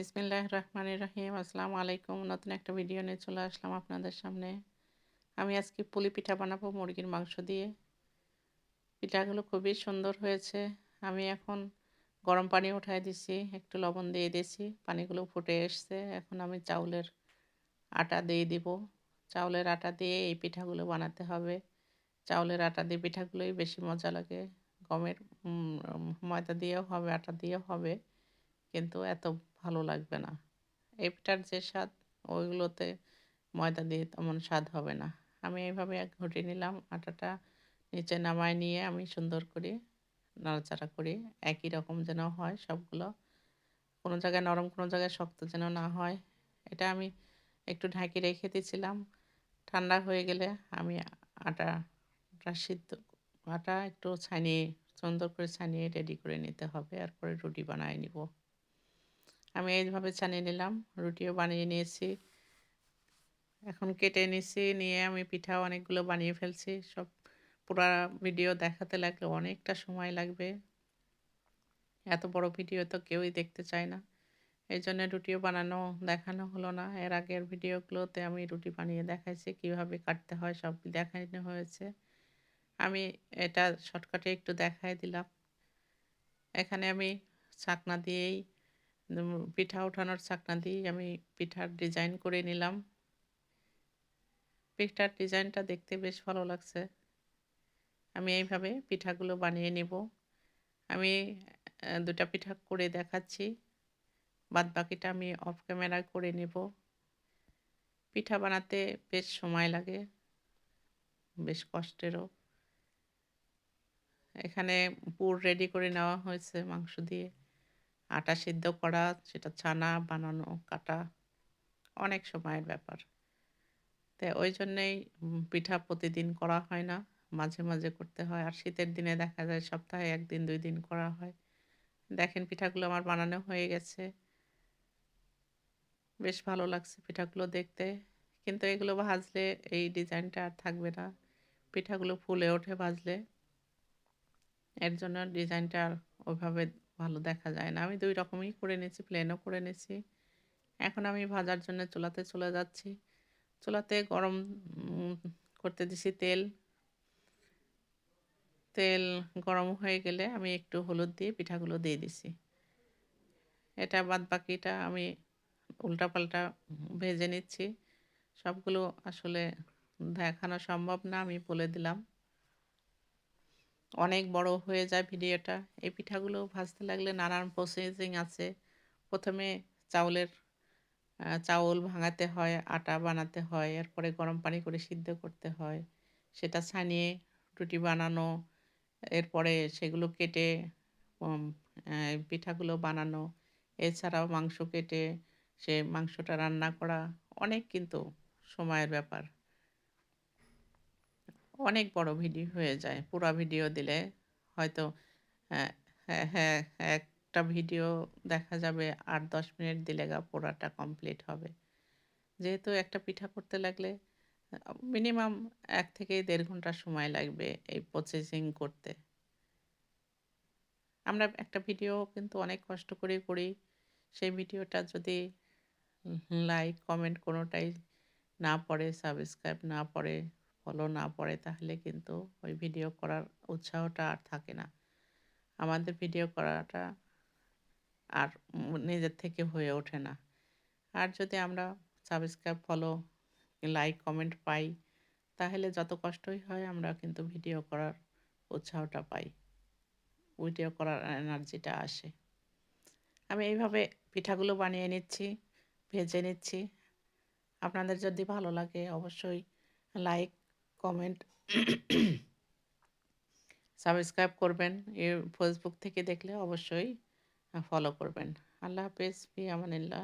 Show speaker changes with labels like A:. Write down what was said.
A: বিসমিল্লাহ রহমানির রহিম। আসসালামু আলাইকুম। নতুন একটা ভিডিও নিয়ে চলে আসলাম আপনাদের সামনে। আমি আজকে পুলি পিঠা বানাবো মুরগির মাংস দিয়ে। পিঠাগুলো খুবই সুন্দর হয়েছে। আমি এখন গরম পানি উঠাই দিছি, একটু লবণ দিয়ে দিয়েছি পানিগুলো ফুটে এসছে। এখন আমি চাউলের আটা দিয়ে দিব। চাউলের আটা দিয়ে এই পিঠাগুলো বানাতে হবে। চাউলের আটা দিয়ে পিঠাগুলোই বেশি মজা লাগে। গমের ময়দা দিয়েও হবে, আটা দিয়েও হবে। কিন্তু এত ভালো লাগবে না। এই যে স্বাদ, ওইগুলোতে ময়দা দিয়ে তেমন স্বাদ হবে না। আমি এইভাবে ঘুটে নিলাম, আটাটা নিচে নামায় নিয়ে আমি সুন্দর করে নাড়াচাড়া করি। একই রকম যেন হয় সবগুলো। কোনো জায়গায় নরম, কোনো জায়গায় শক্ত যেন না হয়। এটা আমি একটু ঢাকি রেখে দিয়েছিলাম। ঠান্ডা হয়ে গেলে আমি আটাটা সিদ্ধ, আটা একটু ছানিয়ে, সুন্দর করে ছানিয়ে রেডি করে নিতে হবে। এরপরে রুটি বানিয়ে নিব। আমি এইভাবে ছানিয়ে নিলাম, রুটিও বানিয়ে নিয়েছি। এখন কেটে নিছি, নিয়ে আমি পিঠা অনেকগুলো বানিয়ে ফেলছি। সব পুরা ভিডিও দেখাতে লাগলে অনেকটা সময় লাগবে। এত বড় ভিডিও তো কেউই দেখতে চায় না। এই জন্য রুটিও বানানো, দেখানো হলো না। এর আগের ভিডিওগুলোতে আমি রুটি বানিয়ে দেখাইছি, কীভাবে কাটতে হয় সব দেখানো হয়েছে। আমি এটা শর্টকাটে একটু দেখাই দিলাম। এখানে আমি ছাকনা দিয়েই পিঠা ওঠানোর ছাকনা দিয়ে আমি পিঠার ডিজাইন করে নিলাম। পিঠার ডিজাইনটা দেখতে বেশ ভালো লাগছে। আমি এইভাবে পিঠাগুলো বানিয়ে নিব। আমি দুটা পিঠা করে দেখাচ্ছি। বাদ বাকিটা আমি অফ ক্যামেরা করে নেব। পিঠা বানাতে বেশ সময় লাগে। বেশ কষ্টেরও। এখানে পুর রেডি করে নেওয়া হয়েছে মাংস দিয়ে। আটা সিদ্ধ করা, সেটা ছানা বানানো, কাটা, অনেক সময়ের ব্যাপার। তো ওই জন্যেই পিঠা প্রতিদিন করা হয় না, মাঝে মাঝে করতে হয়। আর শীতের দিনে দেখা যায় সপ্তাহে একদিন, দুই দিন করা হয়। দেখেন, পিঠাগুলো আমার বানানো হয়ে গেছে। বেশ ভালো লাগছে পিঠাগুলো দেখতে। কিন্তু এগুলো ভাজলে এই ডিজাইনটা আর থাকবে না। পিঠাগুলো ফুলে ওঠে ভাজলে। এর জন্য ডিজাইনটা আর ওইভাবে ভালো দেখা যায় না। আমি দুই রকমই করে নিয়েছি প্লেনও করে নিয়েছি। এখন আমি ভাজার জন্য চুলাতে চলে যাচ্ছি। চুলাতে গরম করতে দিছি তেল। তেল গরম হয়ে গেলে আমি একটু হলুদ দিয়ে পিঠাগুলো দিয়ে দিছি। এটা বাদ বাকিটা আমি উল্টাপাল্টা ভেজে নিচ্ছি। সবগুলো আসলে দেখানো সম্ভব না, আমি বলে দিলাম। অনেক বড় হয়ে যায় ভিডিওটা। এই পিঠাগুলো ভাজতে লাগলে নানান প্রসেসিং আছে। প্রথমে চাউলের চাউল ভাঙাতে হয়, আটা বানাতে হয়, এরপরে গরম পানি করে সিদ্ধ করতে হয়। সেটা ছানিয়ে রুটি বানানো, এরপরে সেগুলো কেটে পিঠাগুলো বানানো। এছাড়াও মাংস কেটে, সে মাংসটা রান্না করা অনেক কিন্তু সময়ের ব্যাপার। অনেক বড় ভিডিও হয়ে যায়। পুরো ভিডিও দিলে হয়তো হ্যাঁ হ্যাঁ একটা ভিডিও দেখা যাবে আট দশ মিনিট দিলে গা পোড়াটা কমপ্লিট হবে। যেহেতু একটা পিঠা করতে লাগলে, মিনিমাম এক থেকে দেড় ঘণ্টা সময় লাগবে এই প্রসেসিং করতে। আমরা একটা ভিডিও কিন্তু অনেক কষ্ট করে করি। সেই ভিডিওটা যদি লাইক, কমেন্ট কোনোটাই না পড়ে সাবস্ক্রাইব না পড়ে ফলো না পড়ে তাহলে কিন্তু ওই ভিডিও করার উৎসাহটা আর থাকে না। আমাদের ভিডিও করাটা আর নিজের থেকে হয়ে ওঠে না। আর যদি আমরা সাবস্ক্রাইব ফলো লাইক কমেন্ট পাই, তাহলে যত কষ্টই হয় আমরা কিন্তু ভিডিও করার উৎসাহটা পাই। ভিডিও করার এনার্জিটা আসে। আমি এইভাবে পিঠাগুলো বানিয়ে নিচ্ছি, ভেজে নিচ্ছি। আপনাদের যদি ভালো লাগে অবশ্যই লাইক কমেন্ট সাবস্ক্রাইব করবেন। ফেসবুক থেকে দেখলে অবশ্যই ফলো করবেন। আল্লাহ হাফেজ ফি আমানিল্লাহ